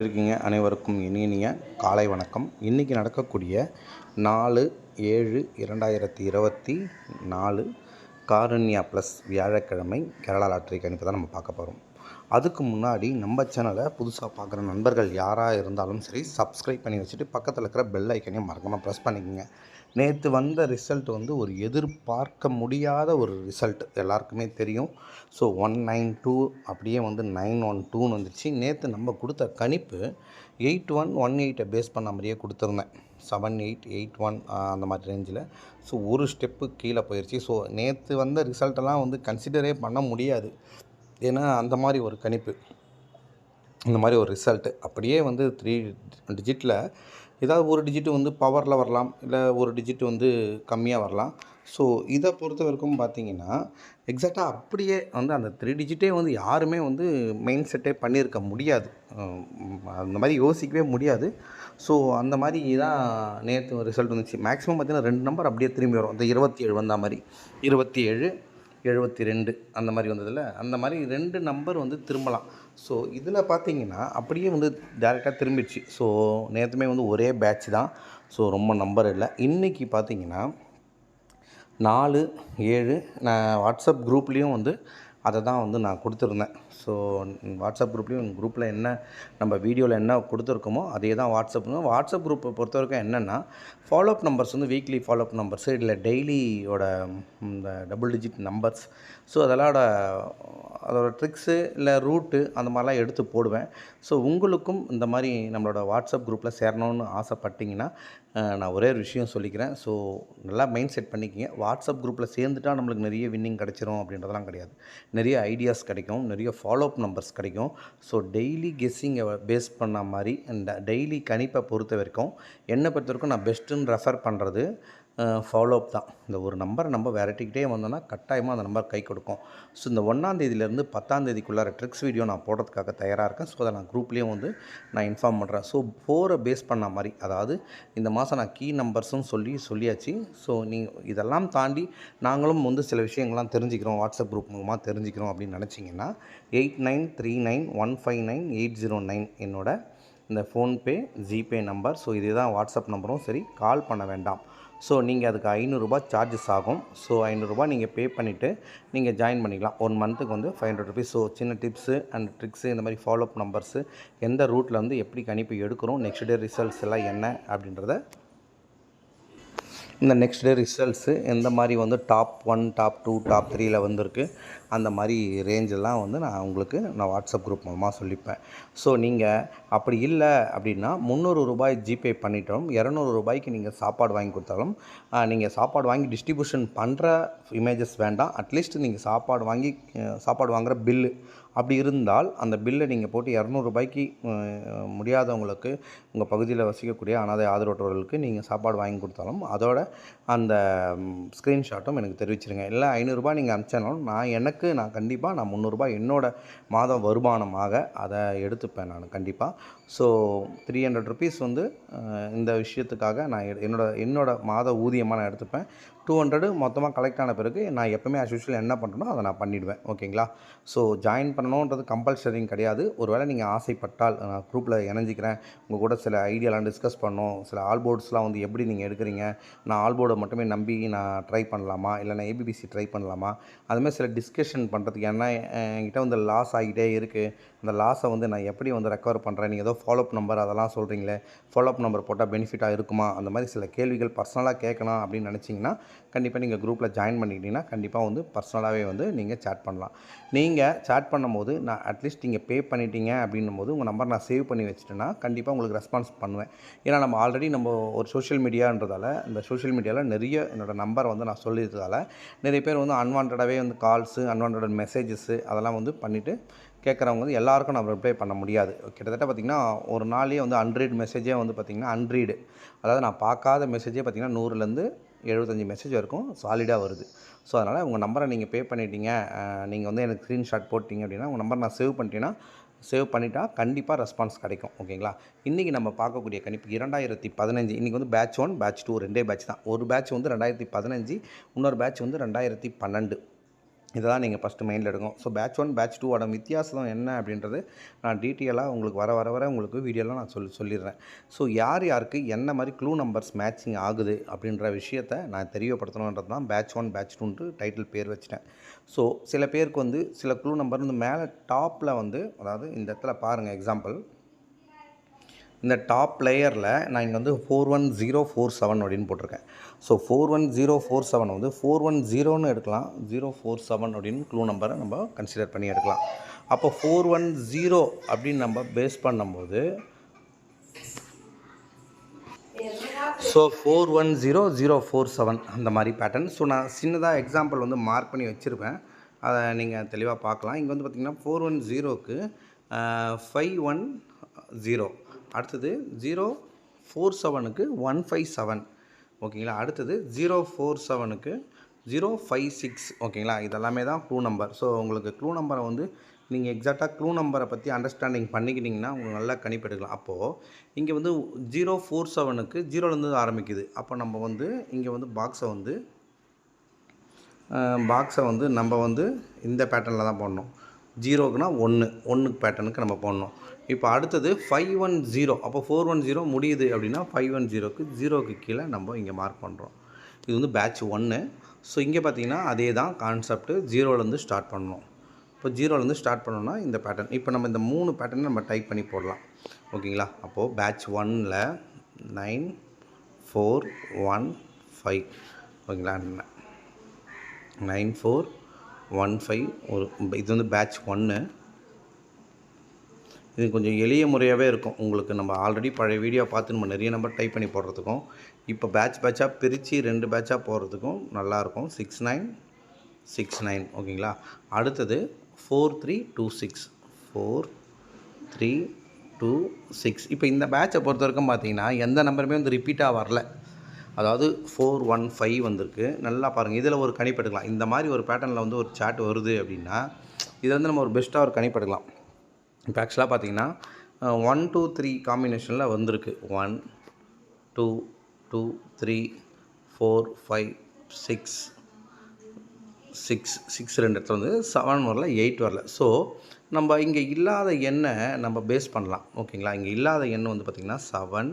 இருக்கீங்க அனைவருக்கும் இனிய காலை வணக்கம். இன்றைக்கி நடக்கக்கூடிய நாலு ஏழு இரண்டாயிரத்தி இருபத்தி நாலு காருண்யா ப்ளஸ் வியாழக்கிழமை கேரளா லாட்ரி கணிப்பு தான் நம்ம பார்க்க போகிறோம் அதுக்கு முன்னாடி நம்ம சேனலை புதுசாக பார்க்குற நண்பர்கள் யாராக இருந்தாலும் சரி சப்ஸ்கிரைப் பண்ணி வச்சுட்டு பக்கத்தில் இருக்கிற பெல் ஐக்கனையும் மறக்காமல் ப்ரெஸ் பண்ணிக்கோங்க. நேற்று வந்த ரிசல்ட் வந்து ஒரு எதிர்பார்க்க முடியாத ஒரு ரிசல்ட். எல்லாருக்குமே தெரியும். ஸோ ஒன் நைன் டூ அப்படியே வந்து நைன் ஒன் டூன்னு வந்துருச்சு நேற்று நம்ம கொடுத்த கணிப்பு எயிட் ஒன் ஒன் எயிட்டை பேஸ் பண்ண மாதிரியே கொடுத்துருந்தேன். செவன் எயிட் எயிட் ஒன் அந்த மாதிரி ரேஞ்சில் ஸோ ஒரு ஸ்டெப்பு கீழே போயிடுச்சு ஸோ நேற்று வந்த ரிசல்ட்டெல்லாம் வந்து கன்சிடரே பண்ண முடியாது. ஏன்னா அந்த மாதிரி ஒரு கணிப்பு. இந்த மாதிரி ஒரு ரிசல்ட்டு அப்படியே வந்து த்ரீ டிஜிட்டில் ஏதாவது ஒரு டிஜிட்டு வந்து பவரில் வரலாம் இல்லை ஒரு டிஜிட்டு வந்து கம்மியாக வரலாம். ஸோ இதை பொறுத்த வரைக்கும் பார்த்தீங்கன்னா எக்ஸாக்டாக அப்படியே வந்து அந்த த்ரீ டிஜிட்டே வந்து யாருமே வந்து மெயின் செட்டே பண்ணியிருக்க முடியாது. அந்த மாதிரி யோசிக்கவே முடியாது. ஸோ அந்த மாதிரி தான் நேற்று ரிசல்ட் வந்துச்சு. மேக்ஸிமம் பார்த்தீங்கன்னா ரெண்டு நம்பர் அப்படியே திரும்பி வரும். அந்த இருபத்தி ஏழு வந்த மாதிரி. இருபத்தி ஏழு எழுபத்தி ரெண்டு அந்த மாதிரி வந்ததில்ல அந்த மாதிரி ரெண்டு நம்பர் வந்து திரும்பலாம். ஸோ இதில் பார்த்தீங்கன்னா அப்படியே வந்து டேரெக்டாக திரும்பிடுச்சு. ஸோ நேற்றுமே வந்து ஒரே பேட்ச் தான். ஸோ ரொம்ப நம்பர் இல்லை. இன்றைக்கி பார்த்தீங்கன்னா நாலு ஏழு நான் வாட்ஸ்அப் குரூப்லேயும் வந்து அதை தான் வந்து நான் கொடுத்துருந்தேன். ஸோ வாட்ஸ்அப் குரூப்லேயும் குரூப்பில் என்ன நம்ம வீடியோவில் என்ன கொடுத்துருக்கோமோ அதே தான் வாட்ஸ்அப்னு வாட்ஸ்அப் குரூப்பை பொறுத்த வரைக்கும் என்னென்னா ஃபாலோஅப் நம்பர்ஸ் வந்து வீக்லி ஃபாலோஅப் நம்பர்ஸு இல்லை டெய்லியோட இந்த டபுள் டிஜிட் நம்பர்ஸ் ஸோ அதெல்லாம் அதோட ட்ரிக்ஸு இல்லை ரூட்டு அந்த மாதிரிலாம் எடுத்து போடுவேன். ஸோ உங்களுக்கும் இந்த மாதிரி நம்மளோட வாட்ஸ்அப் குரூப்பில் சேரணும்னு ஆசைப்பட்டிங்கன்னா நான் ஒரே ஒரு விஷயம் சொல்லிக்கிறேன். ஸோ நல்லா மைண்ட் செட் பண்ணிக்கிங்க. வாட்ஸ்அப் குரூப்பில் சேர்ந்துட்டா நம்மளுக்கு நிறைய வின்னிங் கிடச்சிரும் அப்படின்றதெல்லாம் கிடையாது. நிறைய ஐடியாஸ் கிடைக்கும். நிறைய ஃபாலோஅப் நம்பர்ஸ் கிடைக்கும். ஸோ டெய்லி கெஸ்ஸிங்கை பேஸ் பண்ண மாதிரி இந்த டெய்லி கணிப்பை பொறுத்த வரைக்கும் என்னை பொறுத்த வரைக்கும் நான் பெஸ்ட்டுன்னு ரெஃபர் பண்ணுறது ஃபாலோஅப் தான். இந்த ஒரு நம்பரை நம்ம விரட்டிக்கிட்டே வந்தோம்னா கட்டாயமாக அந்த நம்பர் கை கொடுக்கும். ஸோ இந்த ஒன்றாந்தேதியிலேருந்து பத்தாந்தேதிக்குள்ளார ட்ரிக்ஸ் வீடியோ நான் போடுறதுக்காக தயாராக இருக்கேன். ஸோ அதை நான் குரூப்லேயும் வந்து நான் இன்ஃபார்ம் பண்ணுறேன் ஸோ ஃபோரை பேஸ் பண்ண மாதிரி அதாவது இந்த மாதம் நான் கீ நம்பர்ஸும் சொல்லி சொல்லியாச்சு. ஸோ நீங்கள் இதெல்லாம் தாண்டி நாங்களும் வந்து சில விஷயங்கள்லாம் தெரிஞ்சுக்கிறோம். வாட்ஸ்அப் குரூப் மூலமாக தெரிஞ்சுக்கிறோம் அப்படின்னு நினச்சிங்கன்னா eight nine three nine one five nine eight zero nine என்னோட இந்த ஃபோன்பே ஜிபே நம்பர். ஸோ இதுதான் வாட்ஸ்அப் நம்பரும். சரி கால் பண்ண வேண்டாம். ஸோ நீங்கள் அதுக்கு ஐநூறுரூபா சார்ஜஸ் ஆகும். ஸோ ஐநூறுரூபா நீங்கள் பே பண்ணிவிட்டு நீங்கள் ஜாயின் பண்ணிக்கலாம். ஒன் மந்த்துக்கு வந்து ஃபைவ் ஹண்ட்ரட் ருபீஸ் ஸோ சின்ன டிப்ஸு அண்ட் ட்ரிக்ஸு இந்த மாதிரி ஃபாலோஅப் நம்பர்ஸு எந்த ரூட்டில் வந்து எப்படி கணிப்பு எடுக்கிறோம் நெக்ஸ்ட் டே ரிசல்ட்ஸ் எல்லாம் என்ன அப்படின்றத இந்த நெக்ஸ்ட் டே ரிசல்ட்ஸு எந்த மாதிரி வந்து top one top two top த்ரீயில் வந்திருக்கு அந்த மாதிரி ரேஞ்செல்லாம் வந்து நான் உங்களுக்கு நான் வாட்ஸ்அப் குரூப் மூலமாக சொல்லிப்பேன். ஸோ நீங்கள் அப்படி இல்லை அப்படின்னா முந்நூறு ரூபாய் ஜிபே பண்ணிட்டோம் இரநூறு ரூபாய்க்கு நீங்கள் சாப்பாடு வாங்கி கொடுத்தாலும் நீங்கள் சாப்பாடு வாங்கி டிஸ்ட்ரிபியூஷன் பண்ணுற இமேஜஸ் வேண்டாம் அட்லீஸ்ட் நீங்கள் சாப்பாடு வாங்கி சாப்பாடு வாங்குகிற பில்லு அப்படி இருந்தால் அந்த பில்லை நீங்கள் போட்டு இரநூறுபாய்க்கு முடியாதவங்களுக்கு உங்கள் பகுதியில் வசிக்கக்கூடிய அனாதை ஆதரவற்றவர்களுக்கு நீங்கள் சாப்பாடு வாங்கி கொடுத்தாலும் அதோட அந்த ஸ்க்ரீன்ஷாட்டும் எனக்கு தெரிவிச்சிருங்க. இல்லை ஐநூறுரூபா நீங்கள் அனுப்பிச்சாலும் நான் எனக்கு நான் கண்டிப்பாக நான் முந்நூறுரூபா என்னோட மாதம் வருமானமாக அதை எடுத்துப்பேன் நான் கண்டிப்பாக. ஸோ த்ரீ ஹண்ட்ரட் ருபீஸ் வந்து இந்த விஷயத்துக்காக நான் எடு- என்னோட என்னோட மாத ஊதியமாக நான் எடுத்துப்பேன். டூ ஹண்ட்ரடு மொத்தமாக கலெக்ட் ஆன பிறகு நான் எப்போவுமே as usual என்ன பண்ணுறனோ அதை நான் பண்ணிவிடுவேன் ஓகேங்களா ஸோ ஜாயின் பண்ணணுன்றது கம்பல்சரிங் கிடையாது. ஒருவேளை நீங்கள் ஆசைப்பட்டால் நான் குரூப்பில் இணைஞ்சிக்கிறேன். உங்கள் கூட சில ஐடியாலாம் டிஸ்கஸ் பண்ணோம். சில ஆல்போர்ட்ஸ்லாம் வந்து எப்படி நீங்கள் எடுக்கிறீங்க? நான் ஆல்போர்டை மட்டுமே நம்பி நான் ட்ரை பண்ணலாமா? இல்லை நான் ஏபிபிசி ட்ரை பண்ணலாமா? அதுமாதிரி சில டிஸ்கஷன் பண்ணுறதுக்கு ஏன்னா என்கிட்ட வந்து லாஸ் ஆகிட்டே இருக்குது அந்த லாஸை வந்து நான் எப்படி வந்து ரெக்கவர் பண்ணுறேன் நீங்கள் ஏதோ ஃபாலோஅப் நம்பர் அதெல்லாம் சொல்கிறீங்களே ஃபாலோஅப் நம்பர் போட்டால் பெனிஃபிட்டாக இருக்குமா? அந்த மாதிரி சில கேள்விகள் பர்சனலாக கேட்கணும் அப்படின்னு நினச்சிங்கன்னா கண்டிப்பாக நீங்கள் குரூப்பில் ஜாயின் பண்ணிக்கிட்டீங்கன்னா கண்டிப்பாக வந்து பர்சனலாகவே வந்து நீங்கள் சேட் பண்ணலாம். நீங்கள் சேட் பண்ணும்போது நான் அட்லீஸ்ட் நீங்கள் பே பண்ணிட்டீங்க அப்படின்னும் போது உங்கள் நம்பர் நான் சேவ் பண்ணி வச்சுட்டேன்னா கண்டிப்பாக உங்களுக்கு ரெஸ்பான்ஸ் பண்ணுவேன். ஏன்னா நம்ம ஆல்ரெடி நம்ம ஒரு சோஷியல் மீடியான்றதால இந்த சோஷியல் மீடியாவில் நிறைய என்னோடய நம்பரை வந்து நான் சொல்லியிருந்ததால் நிறைய பேர் வந்து அன்வான்டாகவே வந்து கால்ஸு அன்வான்ட் மெசேஜஸ்ஸு அதெல்லாம் வந்து பண்ணிவிட்டு கேட்குறவங்க வந்து எல்லாருக்கும் நம்ம ரிப்ளை பண்ண முடியாது. கிட்டத்தட்ட பார்த்திங்கன்னா ஒரு நாளே வந்து அன்ரீட் மெசேஜே வந்து பார்த்திங்கன்னா அன்ரீடு அதாவது நான் பார்க்காத மெசேஜே பார்த்திங்கன்னா நூறுலேருந்து எழுபத்தஞ்சி மெசேஜ் வரைக்கும் சாலிடாக வருது. ஸோ அதனால் உங்கள் நம்பரை நீங்கள் பே பண்ணிட்டீங்க. நீங்கள் வந்து எனக்கு ஸ்க்ரீன்ஷாட் போட்டிங்க அப்படின்னா உங்கள் நம்பர் நான் சேவ் பண்ணிட்டீங்கன்னா சேவ் பண்ணிட்டா கண்டிப்பாக ரெஸ்பான்ஸ் கிடைக்கும். ஓகேங்களா இன்றைக்கி நம்ம பார்க்கக்கூடிய கணிப்பு இரண்டாயிரத்தி பதினஞ்சு. இன்றைக்கி வந்து பேட்ச் ஒன் பேட்ச் டூ ரெண்டே பேட்ச் தான். ஒரு பேட்ச் வந்து ரெண்டாயிரத்தி பதினஞ்சு இன்னொரு பேட்ச் வந்து ரெண்டாயிரத்தி பன்னெண்டு. இதெல்லாம் நீங்கள் ஃபஸ்ட்டு மைண்டில் எடுக்கணும். ஸோ பேட்ச் ஒன் பேட்ச் டூவோட வித்தியாசம் என்ன அப்படின்றது நான் டீட்டெயிலாக உங்களுக்கு வர வர வர உங்களுக்கு வீடியோலாம் நான் சொல்லி சொல்லிடுறேன். ஸோ யார் யாருக்கு என்ன மாதிரி க்ளூ நம்பர்ஸ் மேட்சிங் ஆகுது அப்படின்ற விஷயத்த நான் தெரியப்படுத்தணுன்றது தான் பேட்ச் ஒன் பேட்ச் டூன்ட்டு டைட்டில் பேர் வச்சுட்டேன். ஸோ சில பேருக்கு வந்து சில க்ளூ நம்பர் வந்து மேலே டாப்பில் வந்து அதாவது இந்த இடத்துல பாருங்கள் எக்ஸாம்பிள் இந்த டாப் லேயரில் நான் இங்கே வந்து four one zero four seven அப்படின்னு போட்டிருக்கேன். So four one zero four seven வந்து ஃபோர் ஒன் ஜீரோன்னு எடுக்கலாம். ஜீரோ ஃபோர் செவன் அப்படின்னு க்ளூ நம்பரை நம்ம கன்சிடர் பண்ணி எடுக்கலாம். அப்போ ஃபோர் ஒன் ஜீரோ அப்படின்னு நம்ம பேஸ் பண்ணும்போது so four one zero zero four seven அந்த மாதிரி பேட்டர்ன் ஸோ நான் சின்னதாக எக்ஸாம்பிள் வந்து மார்க் பண்ணி வச்சுருப்பேன். அதை நீங்கள் தெளிவாக பார்க்கலாம். இங்கே வந்து பார்த்திங்கன்னா ஃபோர் ஒன் ஜீரோக்கு ஃபைவ் ஒன் ஜீரோ அடுத்தது ஜீரோ ஃபோர் செவனுக்கு ஒன் ஃபைவ் செவன் ஓகேங்களா அடுத்தது ஜீரோ ஃபோர் செவனுக்கு ஜீரோ ஃபைவ் சிக்ஸ் ஓகேங்களா இதெல்லாமே தான் க்ளூ நம்பர் ஸோ உங்களுக்கு க்ளூ நம்பரை வந்து நீங்கள் எக்ஸாக்டாக க்ளூ நம்பரை பற்றி அண்டர்ஸ்டாண்டிங் பண்ணிக்கிட்டிங்கன்னா உங்களுக்கு நல்லா கணிப்பெடுக்கலாம். அப்போது இங்கே வந்து ஜீரோ ஃபோர் செவனுக்கு ஜீரோலேருந்து ஆரம்பிக்குது. அப்போ நம்ம வந்து இங்கே வந்து பாக்ஸை வந்து பாக்ஸை வந்து நம்ம வந்து இந்த பேட்டர்னில் தான் போடணும். ஜீரோக்குனா ஒன்று ஒன்றுக்கு பேட்டர்னுக்கு நம்ம போடணும். இப்போ அடுத்தது ஃபைவ் ஒன் ஜீரோ அப்போ ஃபோர் ஒன் ஜீரோ முடியுது அப்படின்னா ஃபைவ் ஒன் ஜீரோக்கு ஜீரோக்கு கீழே நம்ம இங்கே மார்க் பண்ணுறோம் இது வந்து பேட்ச் ஒன்று ஸோ இங்கே பார்த்தீங்கன்னா அதே தான் கான்செப்ட்டு ஜீரோலேருந்து ஸ்டார்ட் பண்ணணும். இப்போ ஜீரோலேருந்து ஸ்டார்ட் பண்ணோன்னா இந்த பேட்டர்ன் இப்போ நம்ம இந்த மூணு பேட்டர்னை நம்ம டைப் பண்ணி போடலாம். ஓகேங்களா அப்போது பேட்ச் ஒன்னில் நைன் ஃபோர் ஒன் ஃபைவ் ஓகேங்களா நைன் ஃபோர் ஒன் ஃபைவ் ஒரு இது வந்து பேட்ச் ஒன்று இது கொஞ்சம் எளிய முறையாகவே இருக்கும். உங்களுக்கு நம்ம ஆல்ரெடி பழைய வீடியோ பார்த்து நம்ம நிறைய நம்பர் டைப் பண்ணி போடுறதுக்கும் இப்போ பேட்ச் பேட்சாக பிரித்து ரெண்டு பேட்சாக போடுறதுக்கும் நல்லாயிருக்கும் சிக்ஸ் நைன் சிக்ஸ் நைன் ஓகேங்களா அடுத்தது four three two six four three two six இப்போ இந்த பேட்சை பொறுத்த வரைக்கும் பார்த்தீங்கன்னா எந்த நம்பருமே வந்து ரிப்பீட்டாக வரல. அதாவது ஃபோர் ஒன் ஃபைவ் வந்திருக்கு. நல்லா பாருங்கள் இதில் ஒரு கணிப்பெடுக்கலாம் இந்த மாதிரி ஒரு பேட்டர்னில் வந்து ஒரு சாட் வருது அப்படின்னா இதை வந்து நம்ம ஒரு பெஸ்ட்டாக ஒரு கணிப்பெடுக்கலாம் இப்போ ஆக்சுவலாக பார்த்தீங்கன்னா ஒன் டூ த்ரீ காம்பினேஷனில் வந்திருக்கு. One two two three four five six six six ரெண்டு இடத்துல வந்து செவன் வரல எயிட் வரல. ஸோ நம்ம இங்கே இல்லாத எண்ணை நம்ம பேஸ் பண்ணலாம். ஓகேங்களா இங்கே இல்லாத எண்ணை வந்து பார்த்திங்கன்னா செவன்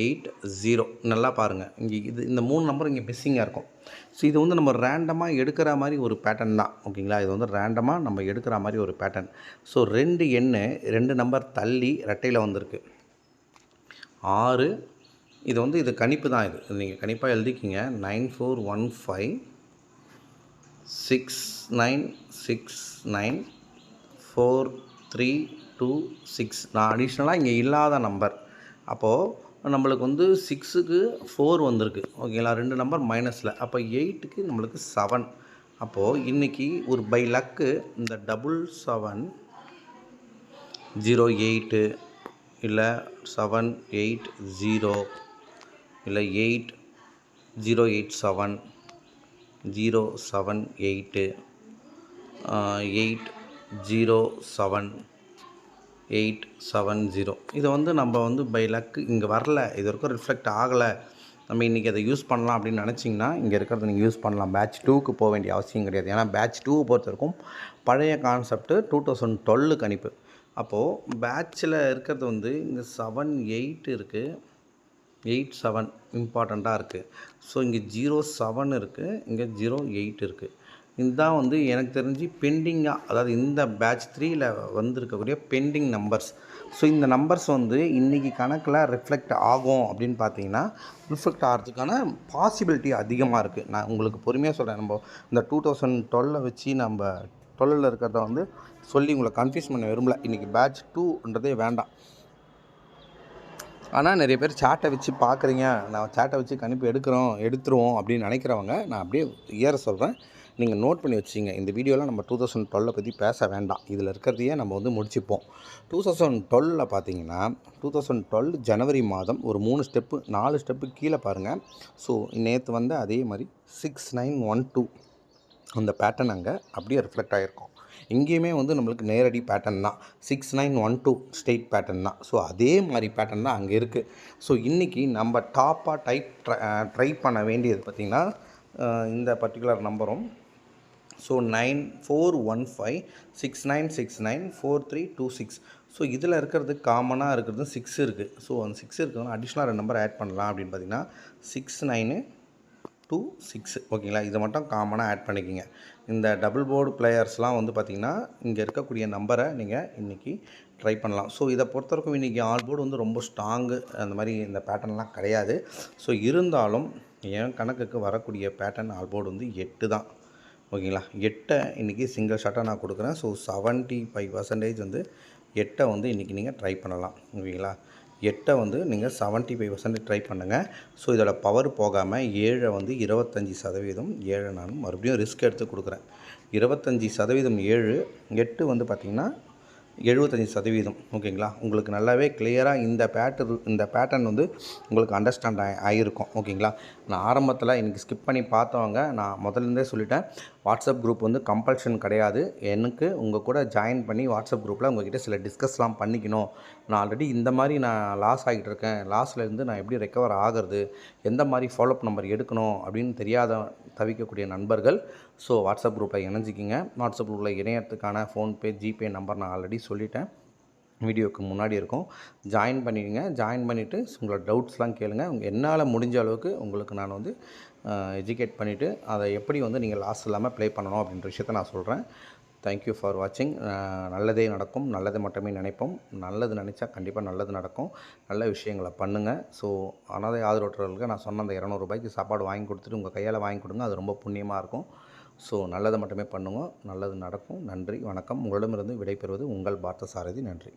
எயிட் ஜீரோ. நல்லா பாருங்கள் இங்கே இது இந்த மூணு நம்பர் இங்கே மிஸ்ஸிங்காக இருக்கும். ஸோ இது வந்து நம்ம ரேண்டமாக எடுக்கிற மாதிரி ஒரு பேட்டர்ன் தான். ஓகேங்களா? இது வந்து ரேண்டமாக நம்ம எடுக்கிற மாதிரி ஒரு பேட்டர்ன் ஸோ ரெண்டு எண்ணு ரெண்டு நம்பர் தள்ளி ரெட்டையில் வந்திருக்கு. ஆறு இது வந்து இது கணிப்பு தான் இது. நீங்கள் கணிப்பாக எழுதிக்கிங்க. Nine four one five six nine six nine four three two six. நான் அடிஷ்னலாக இங்கே இல்லாத நம்பர் அப்போது நம்மளுக்கு வந்து சிக்ஸுக்கு ஃபோர் வந்திருக்கு. ஓகேங்களா ரெண்டு நம்பர் மைனஸில் அப்போ எயிட்டுக்கு நம்மளுக்கு செவன் அப்போது இன்றைக்கி ஒரு பை லக்கு இந்த டபுள் செவன் ஜீரோ எயிட்டு இல்லை செவன் எயிட் ஜீரோ இல்லை eight zero eight seven zero seven eight eight zero seven eight seven zero. இதை வந்து நம்ம வந்து பை லக்கு இங்கே வரல. இது வரைக்கும் ரிஃப்ளெக்ட் ஆகலை. நம்ம இன்றைக்கி அதை யூஸ் பண்ணலாம் அப்படின்னு நினச்சிங்கன்னா இங்கே இருக்கிறத நீங்கள் யூஸ் பண்ணலாம். பேட்ச் டூக்கு போக வேண்டிய அவசியம் கிடையாது. ஏன்னா பேட்ச் டூ பொறுத்த வரைக்கும் பழைய கான்செப்ட்டு டூ தௌசண்ட் டுவெல்லு கணிப்பு அப்போது பேட்சில் இருக்கிறது வந்து இங்கே செவன் எயிட் இருக்குது எயிட் செவன் இம்பார்ட்டண்ட்டாக இருக்குது ஸோ இங்கே ஜீரோ செவன் இருக்குது இங்கே ஜீரோ எயிட் இருக்குது இதுதான் வந்து எனக்கு தெரிஞ்சு பெண்டிங்காக அதாவது இந்த பேட்ச் த்ரீயில் வந்திருக்கக்கூடிய பெண்டிங் நம்பர்ஸ் ஸோ இந்த நம்பர்ஸ் வந்து இன்றைக்கி கணக்கில் ரிஃப்ளெக்ட் ஆகும் அப்படின்னு பார்த்தீங்கன்னா ரிஃப்ளெக்ட் ஆகிறதுக்கான பாசிபிலிட்டி அதிகமாக இருக்குது நான் உங்களுக்கு பொறுமையாக சொல்கிறேன் நம்ம இந்த டூ தௌசண்ட் டுவெலில் வச்சு நம்ம டுவெலில் இருக்கிறத வந்து சொல்லி உங்களை கன்ஃபியூஸ் பண்ண விரும்பல. இன்றைக்கி பேட்ச் டூன்றதே வேண்டாம். ஆனால் நிறைய பேர் சேட்டை வச்சு பார்க்குறீங்க நான் சேட்டை வச்சு கணிப்பு எடுக்கிறோம் எடுத்துருவோம் அப்படின்னு நினைக்கிறவங்க நான் அப்படியே ஏற சொல்கிறேன் நீங்கள் நோட் பண்ணி வச்சிங்க. இந்த வீடியோவில் நம்ம டூ தௌசண்ட் டுவெல்லை பற்றி பேச வேண்டாம். இதில் இருக்கிறதையே நம்ம வந்து முடிச்சுப்போம். டூ தௌசண்ட் டுவெலில் பார்த்தீங்கன்னா டூ தௌசண்ட் டுவெல் ஜனவரி மாதம் ஒரு மூணு ஸ்டெப்பு நாலு ஸ்டெப்பு கீழே பாருங்கள் ஸோ நேற்று வந்து அதே மாதிரி சிக்ஸ் நைன் ஒன் டூ அந்த பேட்டர்ன் அங்கே அப்படியே ரிஃப்ளெக்ட் ஆகிருக்கும் இங்கேயுமே வந்து நம்மளுக்கு நேரடி பேட்டர்ன் தான். Six nine one two straight pattern தான். ஸோ அதே மாதிரி பேட்டர்ன் தான் அங்கே இருக்குது ஸோ இன்றைக்கி நம்ம டாப்பாக டைப் ட்ரை பண்ண வேண்டியது பார்த்திங்கன்னா இந்த பர்டிகுலர் நம்பரும் so nine four one five six nine six nine four three two six so இதில் இருக்கிறது காமனாக இருக்கிறது சிக்ஸ் இருக்குது ஸோ அந்த சிக்ஸ் இருக்கிறது அடிஷ்னலாக ரெண்டு நம்பர் ஆட் பண்ணலாம் அப்படின்னு பார்த்தீங்கன்னா சிக்ஸ் நைனு டூ சிக்ஸ் ஓகேங்களா? இதை மட்டும் காமனாக ஆட் பண்ணிக்கிங்க. இந்த டபுள் போர்டு பிளேயர்ஸ்லாம் வந்து பார்த்திங்கன்னா இங்கே இருக்கக்கூடிய நம்பரை நீங்கள் இன்றைக்கி ட்ரை பண்ணலாம். ஸோ இதை பொறுத்தவரைக்கும் இன்றைக்கி ஆல் போர்டு வந்து ரொம்ப ஸ்ட்ராங்கு அந்த மாதிரி இந்த பேட்டர்ன்லாம் கிடையாது. ஸோ இருந்தாலும் என் கணக்குக்கு வரக்கூடிய பேட்டர்ன் ஆல் போர்டு வந்து எட்டு தான். ஓகேங்களா? எட்டை இன்றைக்கி சிங்கிள் ஷாட்டாக நான் கொடுக்குறேன். ஸோ செவன்ட்டி ஃபைவ் பர்சன்டேஜ் வந்து எட்டை வந்து இன்றைக்கி நீங்கள் ட்ரை பண்ணலாம். ஓகேங்களா? எட்டை வந்து நீங்கள் செவன்ட்டி ஃபைவ் பர்சன்டேஜ் ட்ரை பண்ணுங்கள் ஸோ இதோட பவர் போகாமல் ஏழை வந்து இருபத்தஞ்சி சதவீதம் ஏழை நான் மறுபடியும் ரிஸ்க் எடுத்து கொடுக்குறேன். இருபத்தஞ்சி சதவீதம் ஏழு எட்டு வந்து பார்த்திங்கன்னா எழுபத்தஞ்சி சதவீதம். ஓகேங்களா? உங்களுக்கு நல்லாவே கிளியராக இந்த பேட்டர் இந்த பேட்டர்ன் வந்து உங்களுக்கு அண்டர்ஸ்டாண்ட் ஆகி ஆகிருக்கும் ஓகேங்களா? நான் ஆரம்பத்தில் எனக்கு ஸ்கிப் பண்ணி பார்த்தவங்க நான் முதல்லேருந்தே சொல்லிட்டேன். வாட்ஸ்அப் குரூப் வந்து கம்பல்ஷன் கிடையாது. எனக்கு உங்கள் கூட ஜாயின் பண்ணி வாட்ஸ்அப் குரூப்பில் உங்ககிட்ட சில டிஸ்கஸ்லாம் பண்ணிக்கணும். நான் ஆல்ரெடி இந்த மாதிரி நான் லாஸ் ஆகிட்டு இருக்கேன். லாஸ்லேருந்து நான் எப்படி ரெக்கவர் ஆகிறது? எந்த மாதிரி ஃபாலோஅப் நம்பர் எடுக்கணும்? அப்படின்னு தெரியாத தவிக்கக்கூடிய நண்பர்கள் ஸோ வாட்ஸ்அப் குரூப்பில் இணைஞ்சிக்கிங்க. வாட்ஸ்அப் குரூப்பில் இணையத்துக்கான ஃபோன்பே ஜிபே நம்பர் நான் ஆல்ரெடி சொல்லிட்டேன். வீடியோக்கு முன்னாடி இருக்கும். ஜாயின் பண்ணிடுங்க. ஜாயின் பண்ணிவிட்டு உங்களோட டவுட்ஸ்லாம் கேளுங்கள் உங்கள் என்னால் முடிஞ்ச அளவுக்கு உங்களுக்கு நான் வந்து எஜுகேட் பண்ணிவிட்டு அதை எப்படி வந்து நீங்கள் லாஸ் இல்லாமல் ப்ளே பண்ணணும் அப்படின்ற விஷயத்த நான் சொல்கிறேன் தேங்க்யூ ஃபார் வாட்சிங் நல்லதே நடக்கும். நல்லது மட்டுமே நினைப்போம். நல்லது நினச்சா கண்டிப்பாக நல்லது நடக்கும். நல்ல விஷயங்களை பண்ணுங்கள் ஸோ அனாதை ஆதரவற்றவர்களுக்கு நான் சொன்ன அந்த இரநூறுபாய்க்கு சாப்பாடு வாங்கி கொடுத்துட்டு உங்கள் கையால் வாங்கி கொடுங்க. அது ரொம்ப புண்ணியமாக இருக்கும். ஸோ நல்லதை மட்டுமே பண்ணுங்க. நல்லது நடக்கும். நன்றி. வணக்கம். உங்களிடமிருந்து விடைபெறுவது உங்கள் பார்த்த சாரதி நன்றி.